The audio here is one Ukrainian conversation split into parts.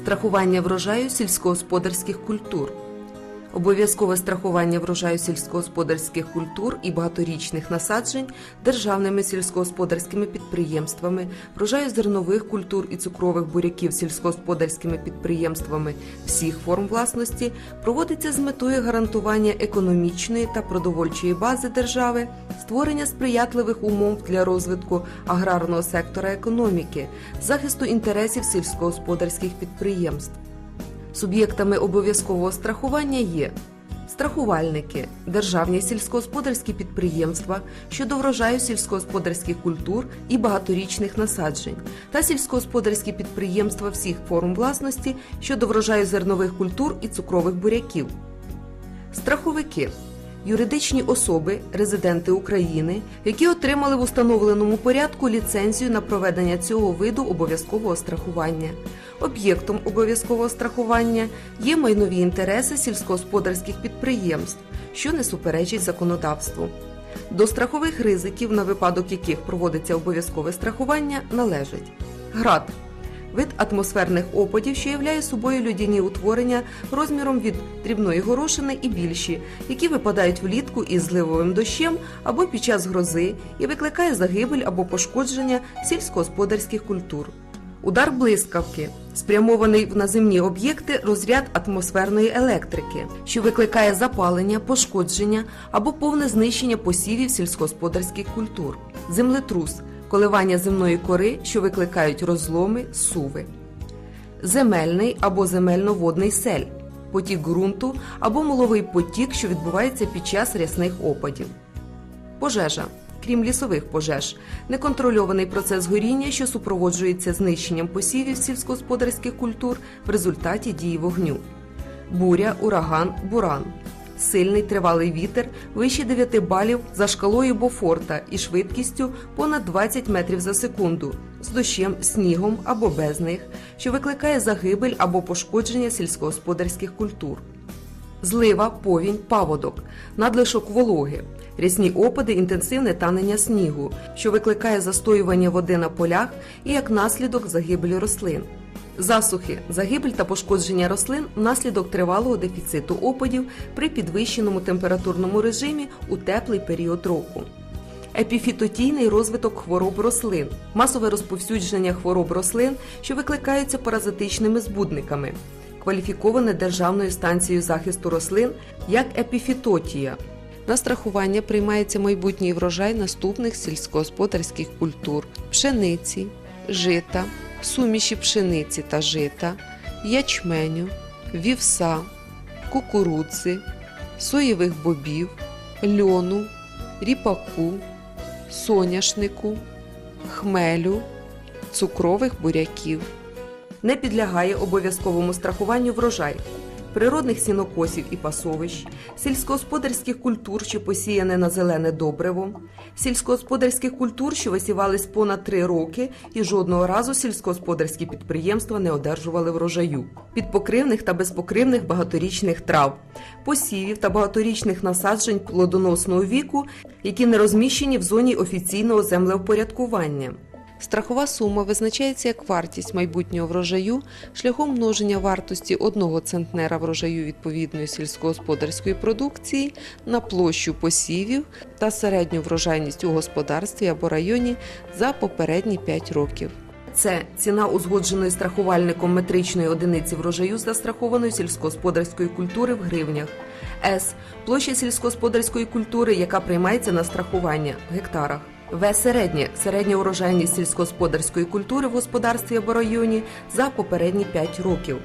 Страхування врожаю сільськогосподарських культур. Обов'язкове страхування врожаю сільськогосподарських культур і багаторічних насаджень державними сільськогосподарськими підприємствами, врожаю зернових культур і цукрових буряків сільськогосподарськими підприємствами всіх форм власності проводиться з метою гарантування економічної та продовольчої бази держави, створення сприятливих умов для розвитку аграрного сектора економіки, захисту інтересів сільськогосподарських підприємств. Суб'єктами обов'язкового страхування є страхувальники, державні сільськогосподарські підприємства щодо врожаю сільськогосподарських культур і багаторічних насаджень та сільськогосподарські підприємства всіх форм власності щодо врожаю зернових культур і цукрових буряків. Страховики юридичні особи, резиденти України, які отримали в установленому порядку ліцензію на проведення цього виду обов'язкового страхування. Об'єктом обов'язкового страхування є майнові інтереси сільськогосподарських підприємств, що не суперечить законодавству. До страхових ризиків, на випадок яких проводиться обов'язкове страхування, належать град вид атмосферних опадів, що являє собою людяні утворення розміром від дрібної горошини і більші, які випадають влітку із зливовим дощем або під час грози і викликає загибель або пошкодження сільськогосподарських культур. Удар блискавки спрямований в наземні об'єкти розряд атмосферної електрики, що викликає запалення, пошкодження або повне знищення посівів сільськогосподарських культур. Землетрус коливання земної кори, що викликають розломи, суви. Земельний або земельно-водний сель потік ґрунту або муловий потік, що відбувається під час рясних опадів. Пожежа крім лісових пожеж, неконтрольований процес горіння, що супроводжується знищенням посівів сільськогосподарських культур в результаті дії вогню, буря, ураган, буран, сильний тривалий вітер вище 9 балів за шкалою Бофорта і швидкістю понад 20 метрів за секунду, з дощем, снігом або без них, що викликає загибель або пошкодження сільськогосподарських культур. Злива, повінь, паводок, надлишок вологи, рясні опади, інтенсивне танення снігу, що викликає застоювання води на полях і як наслідок загибелі рослин. Засухи, загибель та пошкодження рослин внаслідок тривалого дефіциту опадів при підвищеному температурному режимі у теплий період року. Епіфітотійний розвиток хвороб рослин, масове розповсюдження хвороб рослин, що викликаються паразитичними збудниками, кваліфіковане Державною станцією захисту рослин як епіфітотія. На страхування приймається майбутній врожай наступних сільськогосподарських культур: пшениці, жита, суміші пшениці та жита, ячменю, вівса, кукурудзи, соєвих бобів, льону, ріпаку, соняшнику, хмелю, цукрових буряків. Не підлягає обов'язковому страхуванню врожай природних сінокосів і пасовищ, сільськогосподарських культур, що посіяне на зелене добриво, сільськогосподарських культур, що висівались понад три роки, і жодного разу сільськогосподарські підприємства не одержували врожаю, підпокривних та безпокривних багаторічних трав, посівів та багаторічних насаджень плодоносного віку, які не розміщені в зоні офіційного землевпорядкування. Страхова сума визначається як вартість майбутнього врожаю шляхом множення вартості одного центнера врожаю відповідної сільськогосподарської продукції на площу посівів та середню врожайність у господарстві або районі за попередні 5 років. Це ціна узгодженої страхувальником метричної одиниці врожаю застрахованої сільськогосподарської культури в гривнях. С. Площа сільськогосподарської культури, яка приймається на страхування в гектарах. В. Середнє середня урожайність сільськогосподарської культури в господарстві або районі за попередні 5 років.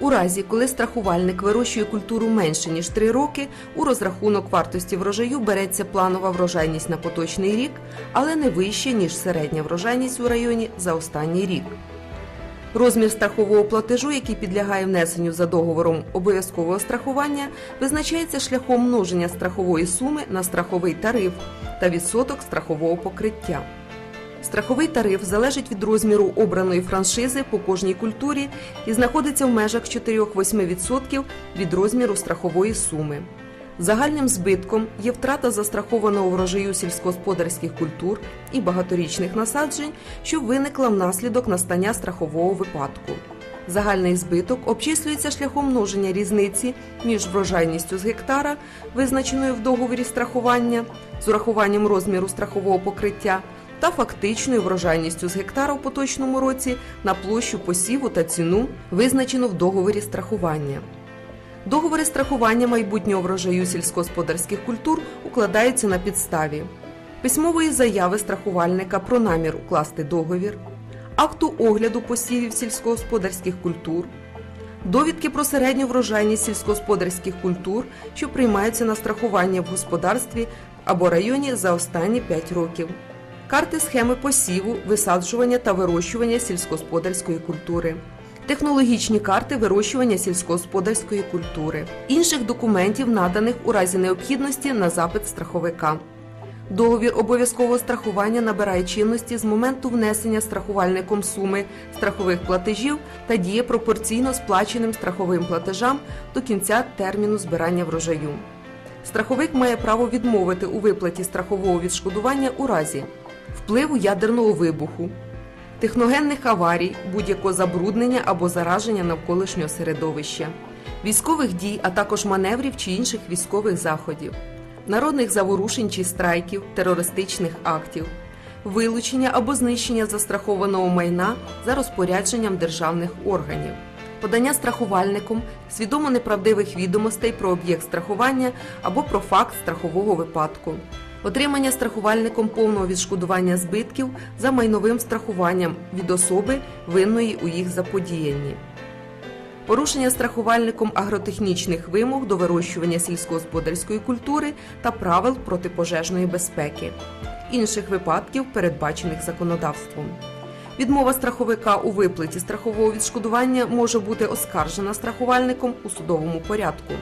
У разі, коли страхувальник вирощує культуру менше ніж 3 роки, у розрахунок вартості врожаю береться планова врожайність на поточний рік, але не вище ніж середня врожайність у районі за останній рік. Розмір страхового платежу, який підлягає внесенню за договором обов'язкового страхування, визначається шляхом множення страхової суми на страховий тариф та відсоток страхового покриття. Страховий тариф залежить від розміру обраної франшизи по кожній культурі і знаходиться в межах 4-8% від розміру страхової суми. Загальним збитком є втрата застрахованого врожаю сільськогосподарських культур і багаторічних насаджень, що виникла внаслідок настання страхового випадку. Загальний збиток обчислюється шляхом множення різниці між врожайністю з гектара, визначеною в договорі страхування, з урахуванням розміру страхового покриття, та фактичною врожайністю з гектара у поточному році на площу посіву та ціну, визначену в договорі страхування. Договори страхування майбутнього врожаю сільськогосподарських культур укладаються на підставі письмової заяви страхувальника про намір укласти договір, акту огляду посівів сільськогосподарських культур, довідки про середню врожайність сільськогосподарських культур, що приймаються на страхування в господарстві або районі за останні 5 років, карти схеми посіву, висаджування та вирощування сільськогосподарської культури. Технологічні карти вирощування сільськогосподарської культури, інших документів, наданих у разі необхідності на запит страховика. Договір обов'язкового страхування набирає чинності з моменту внесення страхувальником суми страхових платежів та діє пропорційно сплаченим страховим платежам до кінця терміну збирання врожаю. Страховик має право відмовити у виплаті страхового відшкодування у разі впливу ядерного вибуху, техногенних аварій, будь-якого забруднення або зараження навколишнього середовища, військових дій, а також маневрів чи інших військових заходів, народних заворушень чи страйків, терористичних актів, вилучення або знищення застрахованого майна за розпорядженням державних органів. Подання страхувальником свідомо неправдивих відомостей про об'єкт страхування або про факт страхового випадку, отримання страхувальником повного відшкодування збитків за майновим страхуванням від особи, винної у їх заподіянні, порушення страхувальником агротехнічних вимог до вирощування сільськогосподарської культури та правил протипожежної безпеки, інших випадків, передбачених законодавством. Відмова страховика у виплаті страхового відшкодування може бути оскаржена страхувальником у судовому порядку.